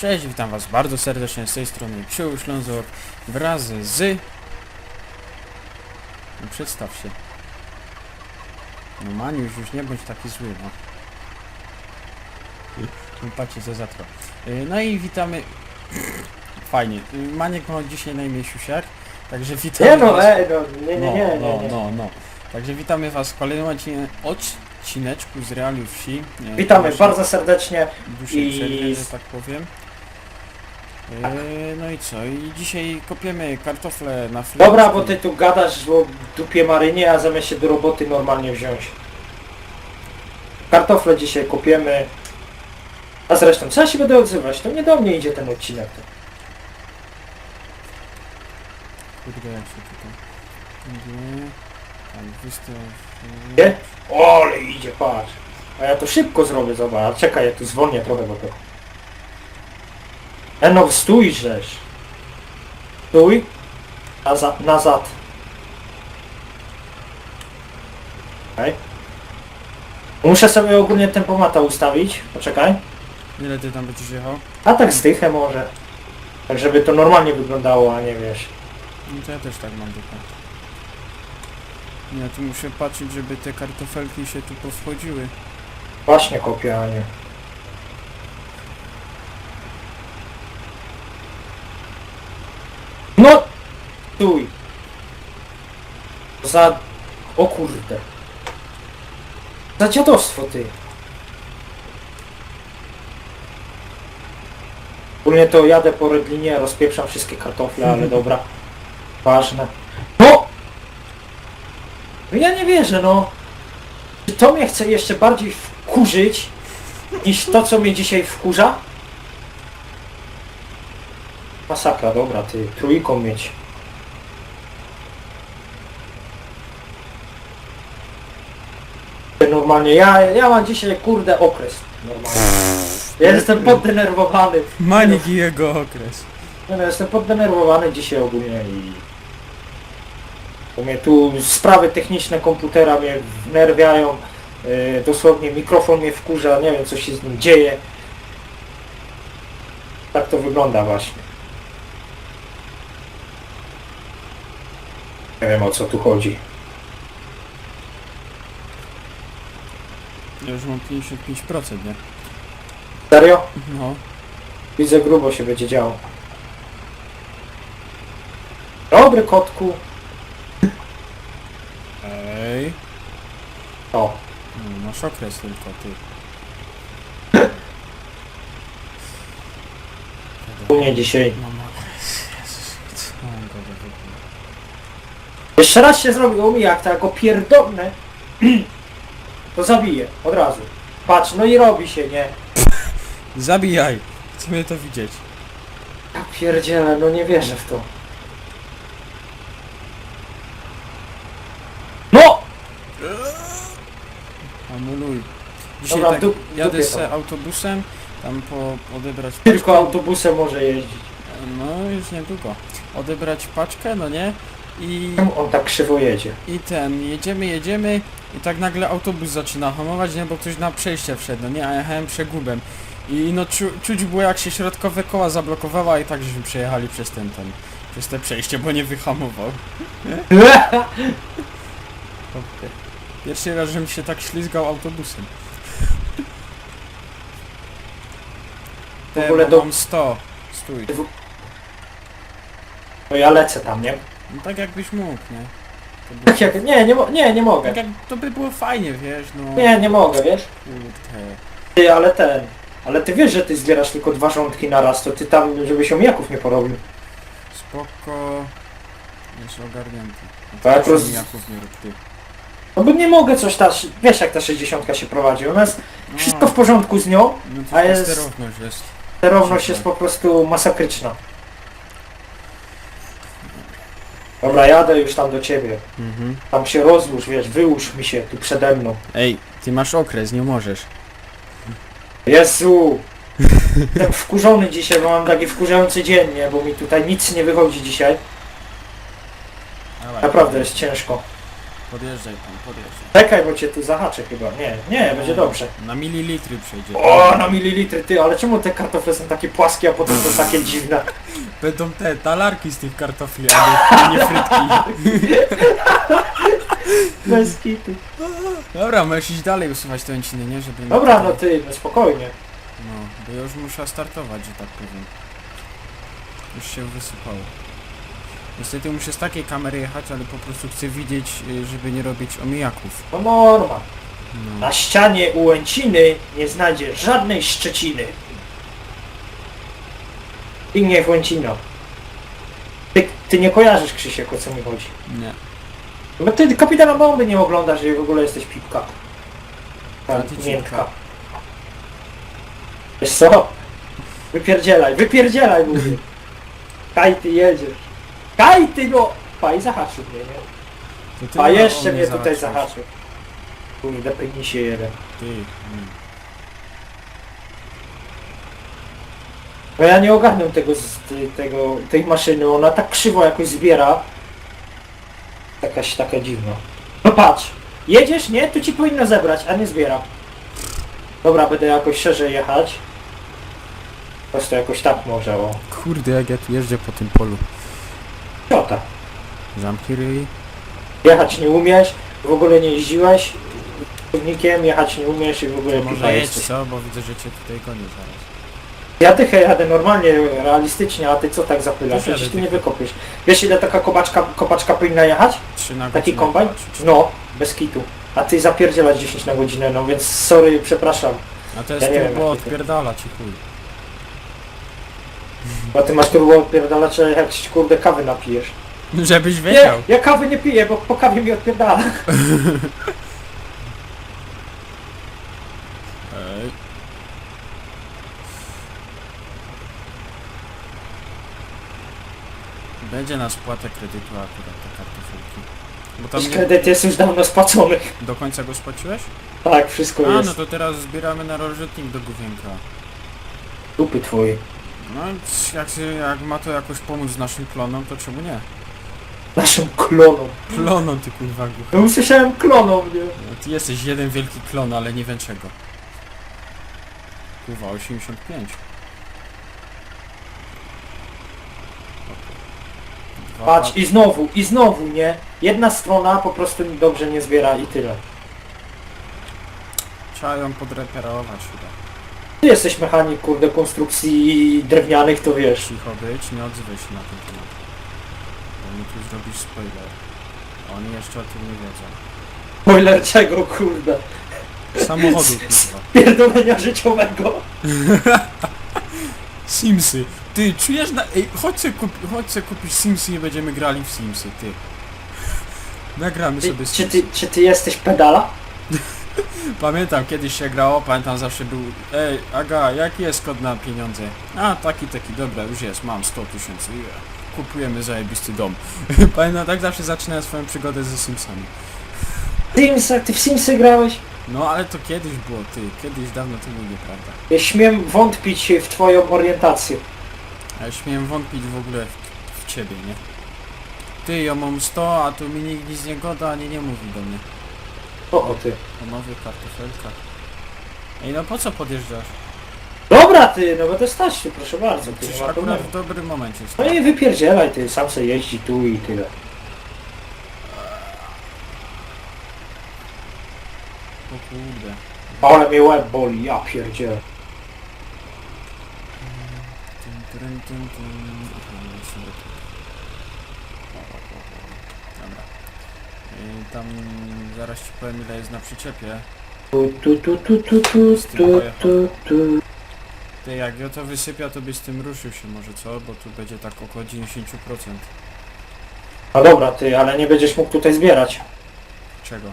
Cześć, witam was bardzo serdecznie z tej strony Krzył Ślązok wraz z... No przedstaw się. No Maniusz, już nie bądź taki zły, no. No patrzcie, co zatro. Y, No i witamy... Fajnie. Y, Maniek ma dzisiaj na imię Siusiak, także witamy Nie no, was... ej, no, nie, nie, nie, nie, no, nie. no, no. Także witamy was w kolejnym odcin- odcineczku z Realiu Wsi. E, Witamy bardzo serdecznie. dłuższej I- przerwie, że tak powiem. E, no i co? I dzisiaj kopiemy kartofle na fryz. Dobra, bo ty tu gadasz o dupie marynie, a zamiast się do roboty normalnie wziąć. Kartofle dzisiaj kopiemy. A zresztą, co ja się będę odzywać? To nie do mnie idzie ten odcinek. Kurde, jak się tutaj... Nie. Tam wystaw... Nie? O, ale idzie, patrz. A ja to szybko zrobię, zobacz. Czekaj, ja tu zwolnię trochę, bo to... E no, stój, żeś. Stój. Nazad, nazad. Okej. Muszę sobie ogólnie tempomata ustawić. Poczekaj. Ile ty tam będziesz jechał? A tak zdychę może. Tak, żeby to normalnie wyglądało, a nie wiesz. No to ja też tak mam ducha. Ja tu muszę patrzeć, żeby te kartofelki się tu powchodziły. Właśnie kopię, a nie. No! Stój! Za... O kurde. Za dziadostwo, ty. Ogólnie to jadę po redlinie, rozpieprzam wszystkie kartofle, ale dobra. Ważne. No! No ja nie wierzę, no. Czy to mnie chce jeszcze bardziej wkurzyć niż to, co mnie dzisiaj wkurza? Masakra, dobra, ty, trójką mieć. Normalnie, ja, ja mam dzisiaj, kurde, okres. Normalnie. Ja jestem poddenerwowany. Manik i jego okres. Nie no, jestem poddenerwowany dzisiaj ogólnie i... Bo mnie tu sprawy techniczne komputera mnie wnerwiają. Yy, dosłownie mikrofon mnie wkurza, nie wiem co się z nim dzieje. Tak to wygląda właśnie. Nie wiem o co tu chodzi. Ja już mam 55%, nie? Serio? No. Widzę grubo się będzie działo. Dobry kotku. Ej. O, No, masz okres tylko, ty. u mnie dzisiaj. Mam okres. Jezus, co mam go do wyboru? Jeszcze raz się zrobiło mi jak tak go pierdolne, to zabiję od razu. Patrz, no i robi się, nie? Zabijaj! Chcemy to widzieć. Ja pierdzielę, no nie wierzę w to. No! Anuluj. Dzisiaj Dobra, tak dup- jadę dupie se to. autobusem, tam po odebrać Tylko autobusem może jeździć. No już niedługo. Odebrać paczkę, no nie? I, Czemu on tak krzywo jedzie? I ten, jedziemy, jedziemy i tak nagle autobus zaczyna hamować, nie? Bo ktoś na przejście wszedł, no nie? A jechałem przegubem. I no czu, czuć było jak się środkowe koła zablokowała i tak żeśmy przejechali przez ten, ten, przez te przejście, bo nie wyhamował. Pierwszy raz, żebym się tak ślizgał autobusem. W ogóle do- mam 100. Stój. No ja lecę tam, nie? No tak jakbyś mógł, nie? To by, Tak jak, nie, nie, mo- nie, nie mogę. tak jak, to by było fajnie, wiesz, no. Nie, nie mogę, wiesz? Kurde. Ty, ale ten... Ale ty wiesz, że ty zbierasz tylko dwa rządki na raz, to ty tam, żebyś omijaków nie porobił. Spoko. Jest ogarnięty. Tak, proszę roz- mi Jaków nie rób ty. No bo nie mogę coś ta... Wiesz jak ta 60 się prowadzi, ona jest No, wszystko w porządku z nią, no a to jest- sterowność jest. Sterowność jest po prostu masakryczna. Dobra, jadę już tam do ciebie. Mhm. Tam się rozłóż, wiesz, wyłóż mi się tu przede mną. Ej, ty masz okres, nie możesz. Jezu! Jestem wkurzony dzisiaj, bo mam taki wkurzający dzień, nie? Bo mi tutaj nic nie wychodzi dzisiaj. Naprawdę jest ciężko. Podjeżdżaj pan, podjeżdżaj. Czekaj, bo cię tu zahaczę chyba. Nie, nie, będzie dobrze. Na mililitry przejdzie. O, na mililitry, ty, ale czemu te kartofle są takie płaskie, a potem są takie dziwne? Będą te talarki z tych kartofli, a nie, nie frytki. Bez kitu. Dobra, możesz iść dalej usuwać te łęciny, nie? Żeby nie- Dobra, no ty, no spokojnie. No, bo ja już muszę startować, że tak powiem. Już się wysypało. Niestety muszę z takiej kamery jechać, ale po prostu chcę widzieć, y, żeby nie robić omijaków. No norma. No. Na ścianie u Łęciny nie znajdzie żadnej Szczeciny. I nie Łęcino. Ty, ty nie kojarzysz Krzysiek o co mi chodzi. Nie. Bo ty kapitana bomby nie oglądasz i w ogóle jesteś pipka. A ty miętka. cipka. Wiesz co? Wypierdzielaj, wypierdzielaj mówię. Kaj ty jedziesz. Kaj ty no! Pa i zahaczył mnie, nie? To ty A o jeszcze mnie tutaj zahaczyłeś. zahaczył. Kurde, pyknij się jeden. Ty. mm. No ja nie ogarnę tego, z- ty- tego, tej maszyny, ona tak krzywo jakoś zbiera. Jakaś taka dziwna. No patrz, jedziesz, nie? Tu ci powinno zebrać, a nie zbiera. Dobra, będę jakoś szerzej jechać. Po prostu jakoś tak może, o. Kurde, jak ja tu jeżdżę po tym polu. Ciota. Zamki ryj. Jechać nie umiesz, w ogóle nie jeździłeś. Ciągnikiem jechać nie umiesz i w ogóle To może pipa jedź, jesteś. co? Bo widzę, że cię tutaj gonię zaraz. Ja tychę jadę normalnie, realistycznie, a ty co tak zapylasz? Też jadę Przecież ty nie dychę. wykopiesz. Wiesz ile taka kopaczka, kopaczka powinna jechać? Trzy na Taki godzinę kombajn? No, bez kitu. A ty zapierdzielasz 10 na godzinę, no więc sorry, przepraszam. A to jest Ja nie wiem, turbo jaki to- odpierdala ci chuj. Bo ty masz turbo odpierdalacze, jak się kurde kawy napijesz. Żebyś Nie, wiedział. ja kawy nie piję, bo po kawie mi odpierdala. Ej. Będzie na spłatę kredytu akurat te kartofelki. Bo tam nie... Kredyt jest już dawno spłacony. do końca go spłaciłeś? Tak, wszystko A, jest. no to teraz zbieramy na rozrzutnik do Gówienka. Dupy twoje. No jak, się, jak ma to jakoś pomóc naszym klonom, to czemu nie? Naszym klonom. Klonom ty kurwa głucho. No usłyszałem klonom, nie? No, ty jesteś jeden wielki klon, ale nie wiem czego. Kurwa, 85. Dwa Patrz, i znowu, i znowu, nie? Jedna strona po prostu dobrze nie zbiera i tyle. Trzeba ją podreperować chyba. Ty jesteś mechanik, kurde, konstrukcji drewnianych, to wiesz. Cicho być, nie odzywaj się na ten temat. Bo mi tu zrobisz spoiler. Oni jeszcze o tym nie wiedzą. Boiler czego, kurde? Samochodu kurwa. Pierdolenia życiowego. Simsy. Ty, czujesz na... Ej, chodź se, kup... chodź se kupić Simsy i będziemy grali w Simsy, ty. Nagramy Ty, sobie czy, Simsy. ty, czy ty jesteś pedala? Pamiętam, kiedyś się grało, pamiętam zawsze był... Ej, Aga, jaki jest kod na pieniądze? A, taki, taki, dobra, już jest, mam 100 tysięcy. Kupujemy zajebisty dom. pamiętam, tak zawsze zaczynałem swoją przygodę ze Simsami. Sims, ty w Simsy grałeś? No, ale to kiedyś było, ty. Kiedyś dawno temu, nieprawda. Ja śmiem wątpić w twoją orientację. Ja śmiem wątpić w ogóle w, w ciebie, nie? Ty, ja mam 100, a tu mi nikt nic nie goda, ani nie mówi do mnie. O, o ty. O nowych kartofelkach. Ej, no po co podjeżdżasz? Dobra ty, no bo to stać ty, proszę bardzo. Ty Przecież nie akurat w dobrym momencie No stał. i wypierdzielaj ty, sam se jeździ tu i tyle. O kurde. Ale mnie łeb boli, ja pierdzielę. Tyn, tyn, tyn, tyn. Aha, sobie tu. Dobra. Ej, tam zaraz ci powiem ile jest na przyczepie. Tu, tu, tu, tu, tu, tu, tu, tu, tu. Ty, jak ja to wysypia, to byś z tym ruszył się może, co? Bo tu będzie tak około 90%. No dobra ty, ale nie będziesz mógł tutaj zbierać. Czego?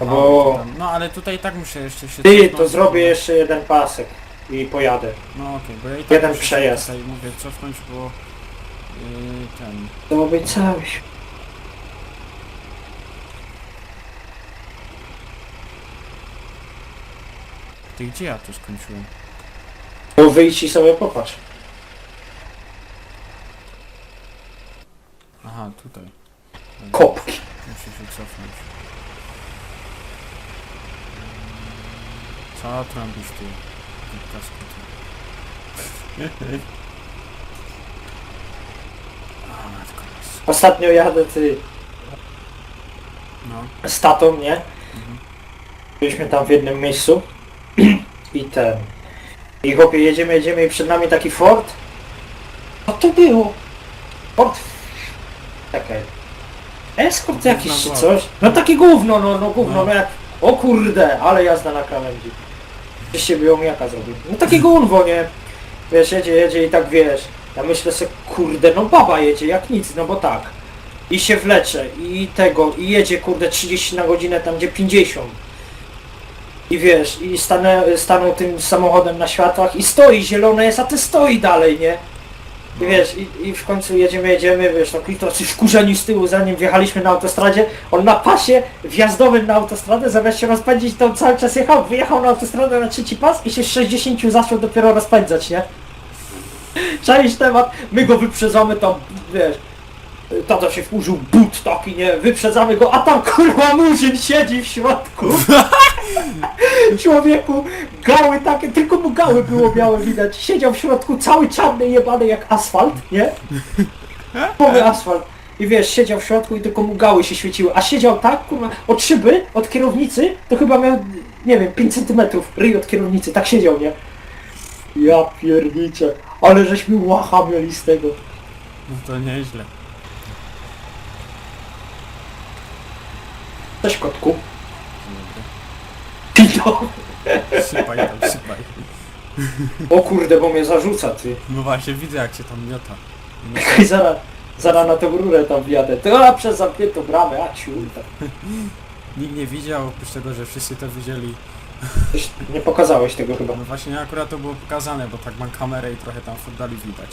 No bo- to tam- No ale tutaj tak muszę jeszcze się... Ty, cofnąć, to zrobię bo- jeszcze jeden pasek i pojadę. No okej, bo ja i tak Jeden muszę się przejazd. Tutaj mówię cofnąć, bo... Yy, ten... To być cały Ty gdzie ja to skończyłem? To wyjdź i sobie popatrz. Aha, tutaj. Kopki. Muszę się cofnąć. Co trąbisz ty? Kasku ty. A matko. boska. Ostatnio jadę ty No. z tatą, nie? Mhm. Byliśmy tam w jednym miejscu ten... I chłopie, jedziemy, jedziemy i przed nami taki Ford. Co to było? Ford... Czekaj. Escort jakiś czy coś? No takie gówno, no, no gówno, No. no jak... O kurde, ale jazda na krawędzi. Gdzieś się biomijaka zrobił. No takie gówno, nie? Wiesz, jedzie, jedzie i tak wiesz. Ja myślę sobie, kurde, no baba jedzie jak nic, no bo tak. I się wlecze, i tego, i jedzie, kurde, 30 na godzinę tam, gdzie 50. I wiesz, i stanę, stanął tym samochodem na światłach i stoi, zielone jest, a ty stoi dalej, nie? I wiesz, i, i w końcu jedziemy, jedziemy, wiesz, no klitrocy wkurzeni z tyłu, zanim wjechaliśmy na autostradzie, on na pasie wjazdowym na autostradę, zamiast się rozpędzić, to on cały czas jechał, wyjechał na autostradę na trzeci pas i się z 60 zaczął dopiero rozpędzać, nie? Czaisz temat, my go wyprzedzamy tam, wiesz, tata się wkurzył, but taki, nie, wyprzedzamy go, a tam kurwa murzyn siedzi w środku. Człowieku, gały takie, tylko mu gały było białe widać. Siedział w środku cały czarny jebany jak asfalt, nie? Poły asfalt. I wiesz, siedział w środku i tylko mu gały się świeciły. A siedział tak, kurwa, od szyby, od kierownicy, to chyba miał, nie wiem, 5 centymetrów ryj od kierownicy. Tak siedział, nie? Ja pierniczę. Ale żeśmy łacha mieli z tego. No to nieźle. Cześć kotku. Pito. Sypaj tam, sypaj. O kurde, bo mnie zarzuca, ty. No właśnie, widzę jak się tam miota. I zaraz, zaraz na tę rurę tam wjadę. To a przez zamkniętą bramę, a ciulta. nikt nie widział, oprócz tego, że wszyscy to widzieli. Nie pokazałeś tego chyba. No właśnie akurat to było pokazane, bo tak mam kamerę i trochę tam w oddali widać.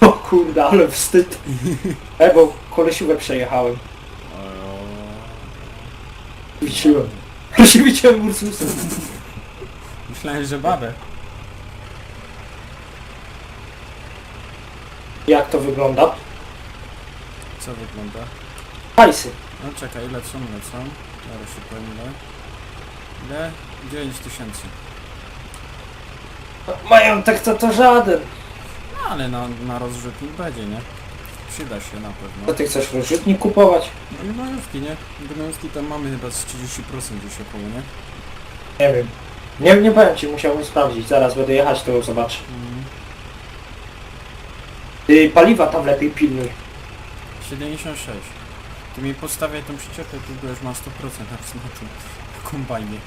O kurde, ale wstyd. E, bo kolesiówę przejechałem. Widziałem. Się widziałem. Myślałem, że babę. Jak to wygląda? Co wygląda? Hajsy. No czekaj, lecą, lecą. Zaraz się powiem ile. Ile? 9 tysięcy. Majątek to to żaden. No ale na, na rozrzutnik będzie, nie? Przyda się na pewno. ty chcesz rozrzutnik kupować? No i gnojówki, nie? Gnojówki tam mamy chyba z 30% gdzieś około, nie? Nie wiem. Nie, nie powiem ci, musiałbym sprawdzić. Zaraz będę jechać, to zobacz. Mm. Ty paliwa tam lepiej pilnuj. 76. Ty mi podstawiaj tą przyczepę, tu już ma 100% na tym kombajnie.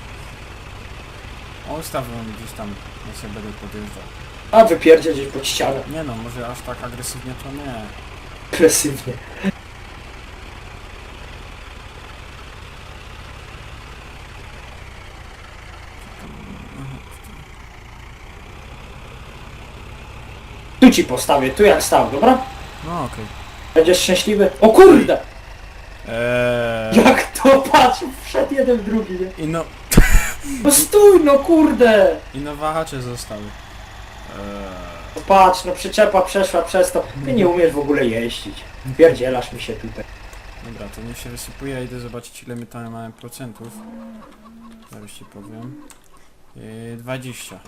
On gdzieś tam, ja sobie będę podjeżdżał. A wypierdzie gdzieś pod ścianę. Nie no, może aż tak agresywnie to nie. Agresywnie. Tu ci postawię, tu jak stał, dobra? No okej. Będziesz szczęśliwy? O kurde! Eee... Jak to patrz, wszedł jeden w drugi, nie? I no... Stój, no kurde! I no wahacze zostały. Eee... No Patrz, no przyczepa przeszła przez to. Ty nie umiesz w ogóle jeździć. Pierdzielasz mi się tutaj. Dobra, to niech się wysypuje, ja idę zobaczyć ile my tam mamy procentów. Zaraz ci powiem. Yy, 20.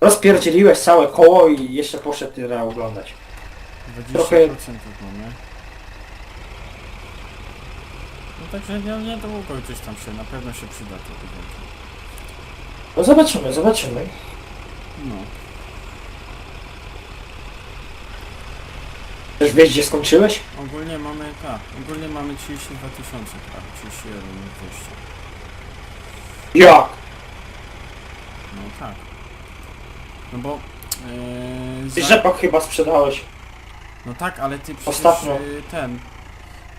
Rozpierdzieliłeś całe koło i jeszcze poszedł tyle oglądać. 20% Trochę- mamy. No także nie, nie długo gdzieś tam się, na pewno się przyda to. No zobaczymy, zobaczymy. No. Chcesz wiedzieć gdzie skończyłeś? Ogólnie mamy, tak, ogólnie mamy 32 tysiące, prawie 31 200. Jak? No tak. No bo... Yy, Ty za- rzepak chyba sprzedałeś. No tak, ale ty przecież Ostatnio. y, ten.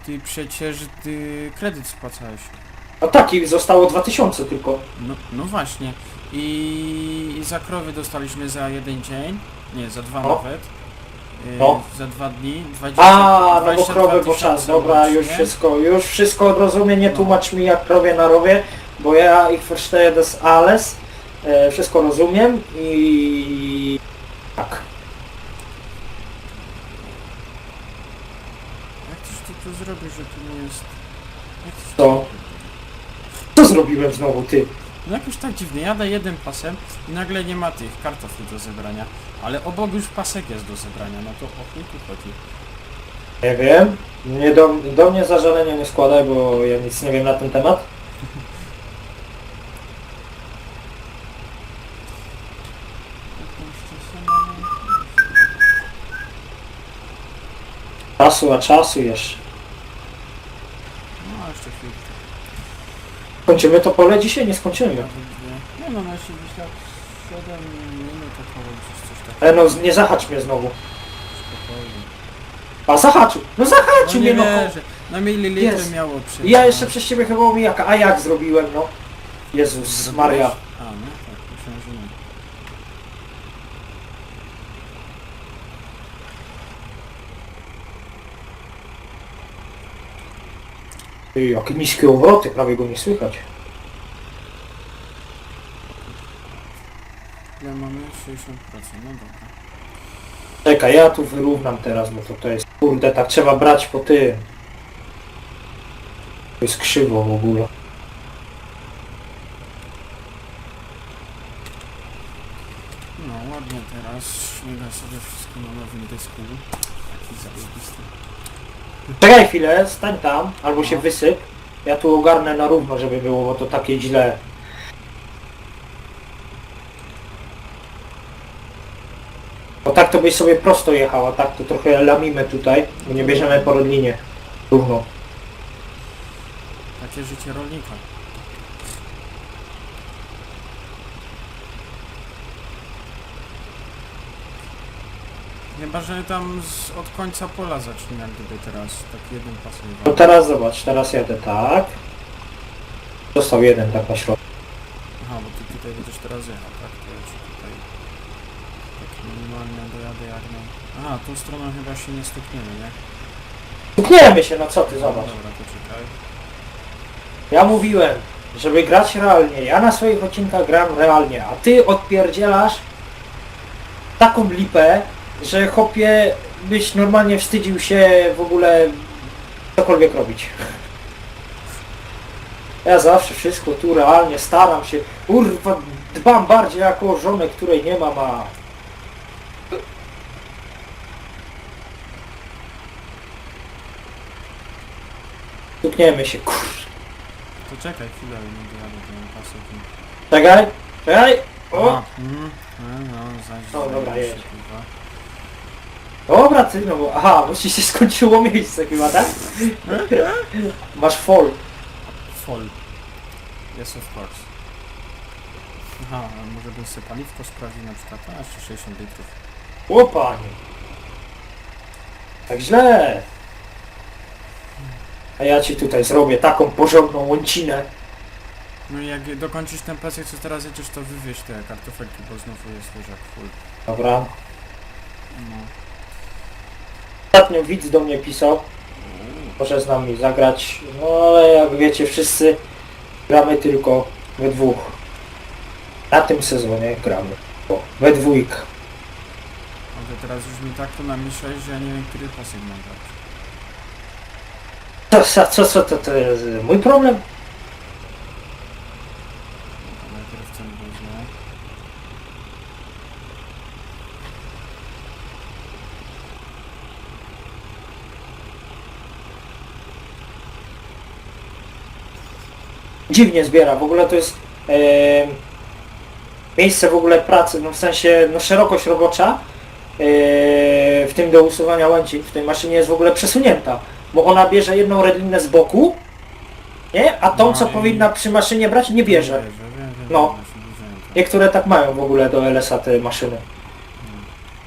Ty przecież ty kredyt spłacałeś. No tak, i zostało 2000 tylko. No, no właśnie. I, I za krowy dostaliśmy za jeden dzień. Nie, za dwa No. nawet. Y, No. Za dwa dni. 20, A, no bo 22 krowy, bo czas. tysiące Dobra, już wszystko, już wszystko rozumiem, nie No. tłumacz mi jak krowie na rowie, bo ja ich verstehe das alles. E, wszystko rozumiem i... Tak. Jak tyś ty to zrobisz, że tu nie jest... Jak to się- Co? Co zrobiłem znowu, ty? No jakoś tak dziwnie, jadę jednym pasem i nagle nie ma tych kartofli do zebrania. Ale obok już pasek jest do zebrania, no to o chuj tu chodzi. Nie wiem. Nie do, do mnie zażalenia nie składaj, bo ja nic nie wiem na ten temat. Czasu, a czasu jeszcze. No jeszcze chwilkę. Kończymy to pole dzisiaj? Nie skończymy. Nie no, no jeśli byś tak 7 minut około czy coś takiego. Ale no, nie zahacz mnie znowu. Spokojnie. A zahaczył! No zahaczył No mnie, nie no! wierzę. Na mililitry Jest. miało przyjść. I ja jeszcze przez ciebie chyba omijaka. A jak zrobiłem, no? Jezus Maria. A, no tak, myślałem, że nie. Ty, jakie niskie obroty, prawie go nie słychać. Ile mamy? 60%, no dobra. Czekaj, ja tu wyrównam teraz, bo to, to jest... Kurde, tak trzeba brać po tym. To jest krzywo w ogóle. No ładnie teraz, śmiga sobie wszystko na nowym dysku. Taki zajebisty. Czekaj chwilę, stań tam, albo się No. wysyp. Ja tu ogarnę na równo, żeby było, bo to takie źle. Bo tak to byś sobie prosto jechała, tak to trochę lamimy tutaj, bo nie bierzemy po rodlinie. Równo. Takie życie rolnika. Chyba, że tam z, od końca pola zacznę jak gdyby teraz, tak pasem. No teraz zobacz, teraz jadę tak. Został jeden tak na środku. Aha, bo ty tutaj będziesz teraz jechał, tak? To ja ci tutaj tak minimalnie dojadę jak no. Aha, tą stroną chyba się nie stukniemy, nie? Stukniemy się, no co ty, zobacz. Dobra, to czekaj. Ja mówiłem, żeby grać realnie. Ja na swoich odcinkach gram realnie, a ty odpierdzielasz taką lipę, że chopie byś normalnie wstydził się w ogóle cokolwiek robić. Ja zawsze wszystko tu realnie staram się. Kurwa, dbam bardziej jako o żonę, której nie mam, a... Stukniemy się, kur... To czekaj chwilę, nie dojadę ten pasek. Czekaj, czekaj! O! Aha, mm, no, no, zaś O, dobra, zajebiście, jedź. kurwa. Dobra ty, no bo... Aha, bo ci się skończyło miejsce chyba, tak? Masz fall. Fol. Yes, of course. Aha, a może bym sobie paliwko sprawdził na przykład, a jeszcze 60 litrów. O panie. Tak źle. A ja ci tutaj zrobię taką porządną łącinę. No i jak dokończysz ten pasek, co teraz jedziesz, to wywieź te kartofelki, bo znowu jest leżak full. Dobra. No. Ostatnio widz do mnie pisał, może z nami zagrać. No ale jak wiecie wszyscy gramy tylko we dwóch. Na tym sezonie gramy. O, we dwójkę. A to teraz już mi tak to namieszałeś, że ja nie wiem, który pasek mam dać. Co, co, co, co to, to jest mój problem? A najpierw ten wezmę. Dziwnie zbiera. W ogóle to jest miejsce w ogóle pracy, no w sensie no szerokość robocza e, w tym do usuwania łęcin w tej maszynie jest w ogóle przesunięta, bo ona bierze jedną redlinę z boku, nie? A tą No co i- powinna przy maszynie brać nie bierze. Wiem, wiem, wiem, No. Niektóre tak mają w ogóle do LS-a te maszyny.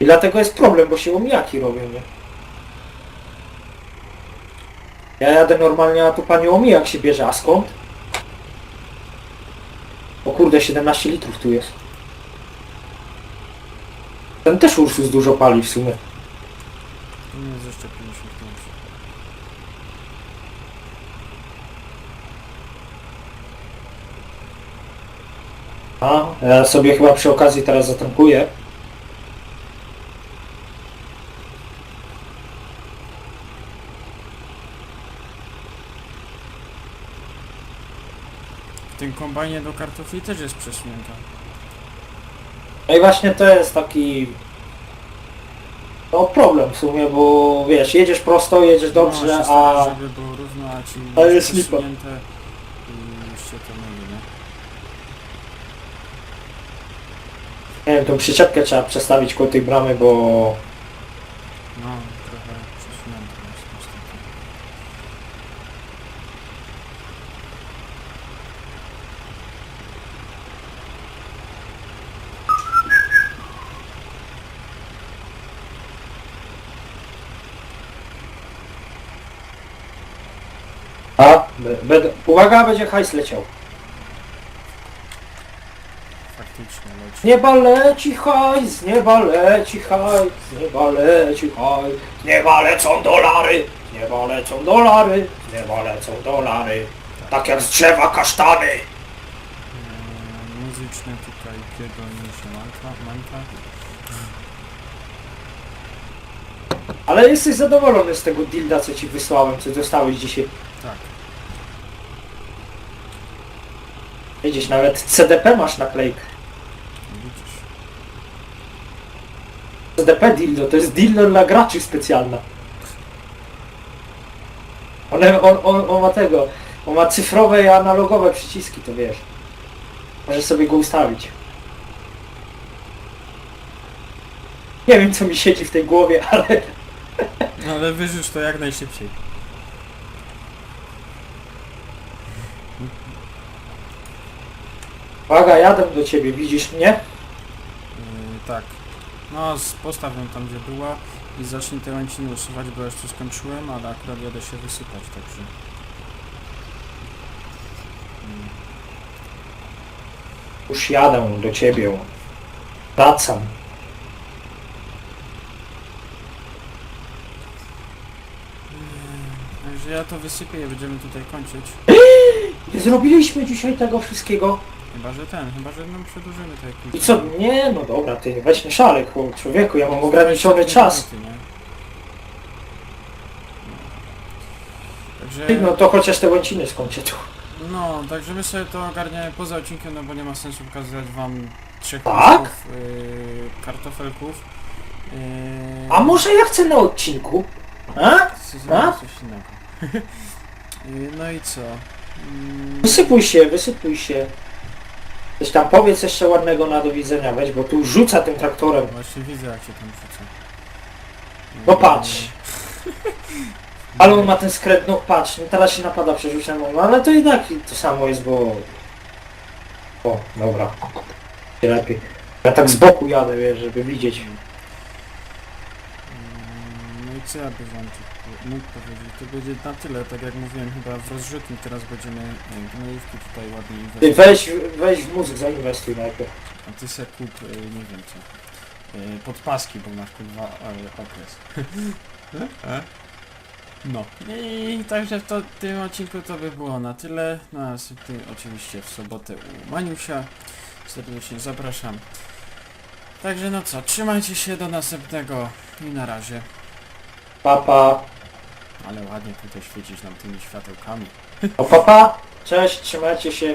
I dlatego jest problem, bo się omijaki robią, nie? Ja jadę normalnie, a tu pani omijak się bierze, a skąd? Kurde, 17 litrów tu jest. Ten też Ursus dużo pali w sumie. Tu jest jeszcze 55. A, ja sobie chyba przy okazji teraz zatankuję. tym kombajnie do kartofli też jest przesunięta. No i właśnie to jest taki... No problem w sumie, bo wiesz, jedziesz prosto, jedziesz dobrze, no, się a... stara, żeby było równo, a ci A jest lipa. przesunięte i już się to myli, nie? Nie wiem, tą przyczepkę trzeba przestawić koło tej bramy, bo... No, trochę przesunięte jest niestety. A? Be- Będę... Uwaga, będzie hajs leciał. Faktycznie leci. Z nieba leci hajs, z nieba leci hajs, z nieba leci hajs, z nieba lecą dolary, z nieba lecą dolary, z nieba lecą dolary, tak jak z drzewa kasztany. Eee, muzyczne tutaj pierdolnicze manka, manka. Ale jesteś zadowolony z tego dilda, co ci wysłałem, co dostałeś dzisiaj. Tak. Widzisz, nawet CDP masz naklejkę. Widzisz. CDP dildo, to jest dildo dla graczy specjalna. One, on, on, on ma tego, on ma cyfrowe i analogowe przyciski, to wiesz. Możesz sobie go ustawić. Nie wiem co mi siedzi w tej głowie, ale No ale wyrzuć to jak najszybciej. Uwaga, jadę do ciebie, widzisz mnie? Yy, tak. No, z- postaw ją tam, gdzie była i zacznij te łęciny usuwać, bo jeszcze skończyłem, ale akurat jadę się wysypać, także... Mm, Już jadę do ciebie. Wracam. Także ja to wysypię i będziemy tutaj kończyć. Nie zrobiliśmy dzisiaj tego wszystkiego. Chyba, że ten, chyba, że nam przedłużymy to jakimś... I co? Nie, no dobra, ty weź nie szalej, chłop- człowieku, ja mam ograniczony czas. Nie? No. Także... No to chociaż te łęciny skończę tu. No, także my sobie to ogarniamy poza odcinkiem, no bo nie ma sensu pokazywać wam trzech Tak? yy, kartofelków. Yy, A może ja chcę na odcinku? A? chcę zrobić a? coś innego. Yy, no i co? Mm, Wysypuj się, wysypuj się. Coś tam powiedz jeszcze ładnego na do widzenia, weź, bo tu rzuca tym traktorem. Właśnie widzę jak się tam rzuca. No patrz. Ale on ma ten skręt, no patrz, no teraz się napada przerzucam, no ale to tak to samo jest, bo... O, dobra. Lepiej. Ja tak z boku jadę, wiesz, żeby widzieć. No co ja bym wam tu mógł powiedzieć? To będzie na tyle, tak jak mówiłem, chyba w rozrzutni teraz będziemy yy, gnojówki tutaj ładnie Ty inwestować. weź, weź w mózg, zainwestuj najpierw. A ty se kup, y, nie wiem co, y, podpaski, bo masz kurwa y, okres. No. I także w to, tym odcinku to by było na tyle. No a ty oczywiście w sobotę u Maniusia. Serdecznie zapraszam. Także no co, trzymajcie się do następnego i na razie. Papa. Ale ładnie tutaj świecić nam tymi światełkami. O papa. Cześć, trzymajcie się.